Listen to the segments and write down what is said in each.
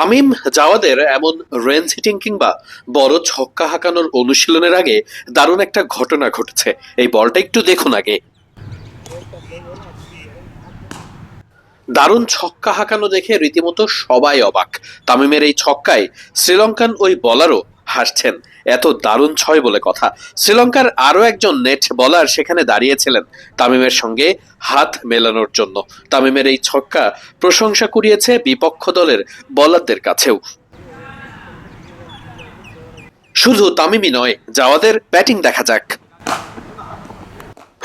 তামিম জাওয়াদের এমন range heating কিংবা বড় ছক্কা হাঁকানোর অনুশীলনের আগে দারুণ একটা ঘটনা ঘটেছে। এই বলটা একটু দেখুন আগে। দারুণ ছক্কা হাঁকানো দেখে রীতিমতো সবাই অবাক। তামিমের এই ছক্কায় শ্রীলঙ্কান ওই বলারও হাসছেন এত দারুণ ছয় বলে কথা। শ্রীলঙ্কার আরও একজন নেট বলার সেখানে দাঁড়িয়েছিলেন তামিমের সঙ্গে হাত মেলানোর জন্য। তামিমের এই ছক্কা প্রশংসা কুড়িয়েছে বিপক্ষ দলের বলারদের কাছেও। শুধু তামিমই নয়, জাওয়াদের ব্যাটিং দেখা যাক।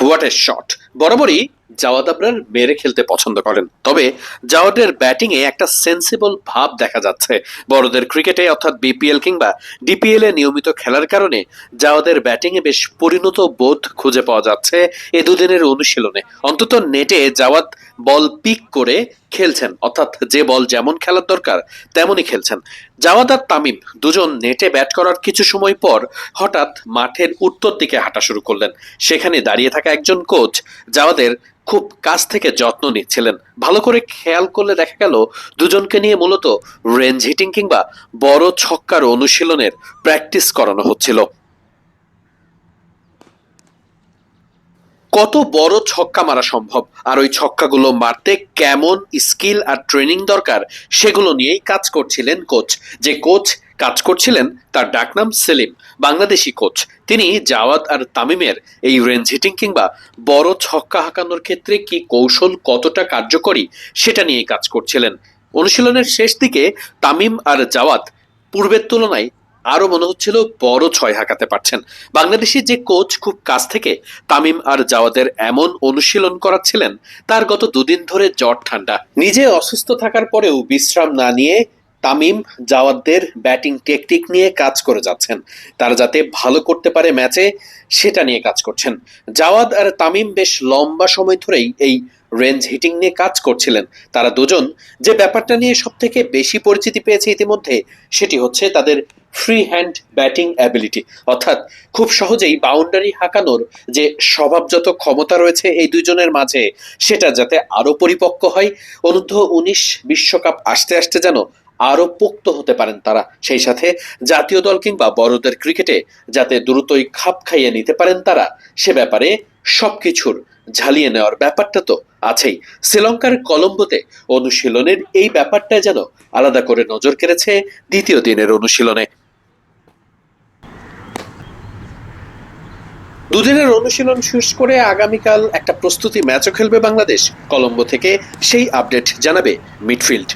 What a shot! বরাবরই জাওয়াদ আবরার মেরে খেলতে পছন্দ করেন। তবে জাওয়াদের ব্যাটিংয়ে একটা সেন্সিবল ভাব দেখা যাচ্ছে। বড়দের ক্রিকেটে অর্থাৎ বিপিএল কিংবা ডিপিএল এ নিয়মিত খেলার কারণে জাওয়াদের ব্যাটিংয়ে বেশ পরিণত বোধ খুঁজে পাওয়া যাচ্ছে এ দুদিনের অনুশীলনে। অন্তত নেটে জাওয়াদ বল পিক করে খেলছেন। অর্থাৎ যে বল যেমন খেলার দরকার, তেমনই খেলছেন। জাওয়াদ আর তামিম দুজন নেটে ব্যাট করার কিছু সময় পর হঠাৎ মাঠের উত্তর দিকে হাঁটা শুরু করলেন। সেখানে দাঁড়িয়ে থাকা একজন কোচ জাওয়াদের খুব কাছ থেকে যত্ন নিচ্ছিলেন। ভালো করে খেয়াল করলে দেখা গেল দুজনকে নিয়ে মূলত রেঞ্জ হিটিং কিংবা বড় ছক্কার অনুশীলনের প্র্যাকটিস করানো হচ্ছিল। কত বড় ছক্কা মারা সম্ভব? আর ওই ছক্কাগুলো মারতে কেমন স্কিল আর ট্রেনিং দরকার সেগুলো নিয়েই কাজ করছিলেন কোচ। যে কোচ কাজ করছিলেন তার ডাকনাম সেলিম, বাংলাদেশি কোচ। তিনি জাওয়াত আর তামিমের এই রেঞ্জ হিটিং কিংবা বড় ছক্কা হাঁকানোর ক্ষেত্রে কি কৌশল কতটা কার্যকরী সেটা নিয়ে কাজ করছিলেন। অনুশীলনের শেষ দিকে তামিম আর জাওয়াত পূর্বের তুলনায় আরও মনে হচ্ছিল বড় ছয় হাঁকাতে পারছেন। বাংলাদেশি যে কোচ খুব কাছ থেকে তামিম আর জাওয়াদের এমন অনুশীলন করাচ্ছিলেন, তার গত দুদিন ধরে জ্বর ঠান্ডা। নিজে অসুস্থ থাকার পরেও বিশ্রাম না নিয়ে তামিম জাওয়াদদের ব্যাটিং টেকনিক নিয়ে কাজ করে যাচ্ছেন। তারা যাতে ভালো করতে পারে ম্যাচে, সেটা নিয়ে কাজ করছেন। জাওয়াদ আর তামিম বেশ লম্বা সময় ধরেই এই রেঞ্জ হিটিং নিয়ে কাজ করছিলেন। তারা দুজন। যে ব্যাপারটা নিয়ে সব থেকে বেশি পরিচিতি পেয়েছে ইতিমধ্যে, সেটি হচ্ছে তাদের ফ্রি হ্যান্ড ব্যাটিং অ্যাবিলিটি অর্থাৎ খুব সহজেই বাউন্ডারি হাঁকানোর যে স্বভাবজাত ক্ষমতা রয়েছে এই দুজনের মাঝে, সেটা যাতে আরও পরিপক্ক হয়। অনূর্ধ্ব উনিশ বিশ্বকাপ আসতে আসতে যেন আরও পোক্ত হতে পারেন তারা। সেই সাথে জাতীয় দল কিংবা বড়দের ক্রিকেটে যাতে দ্রুতই খাপ খাইয়ে নিতে পারেন তারা, সে ব্যাপারে সবকিছুর ঝালিয়ে নেওয়ার ব্যাপারটা তো আছেই। শ্রীলঙ্কার কলম্বোতে অনুশীলনের এই ব্যাপারটা যেন আলাদা করে নজর কেড়েছে দ্বিতীয় দিনের অনুশীলনে। দুদিনের অনুশীলন শেষ করে আগামীকাল একটা প্রস্তুতি ম্যাচও খেলবে বাংলাদেশ। কলম্বো থেকে সেই আপডেট জানাবে মিডফিল্ড।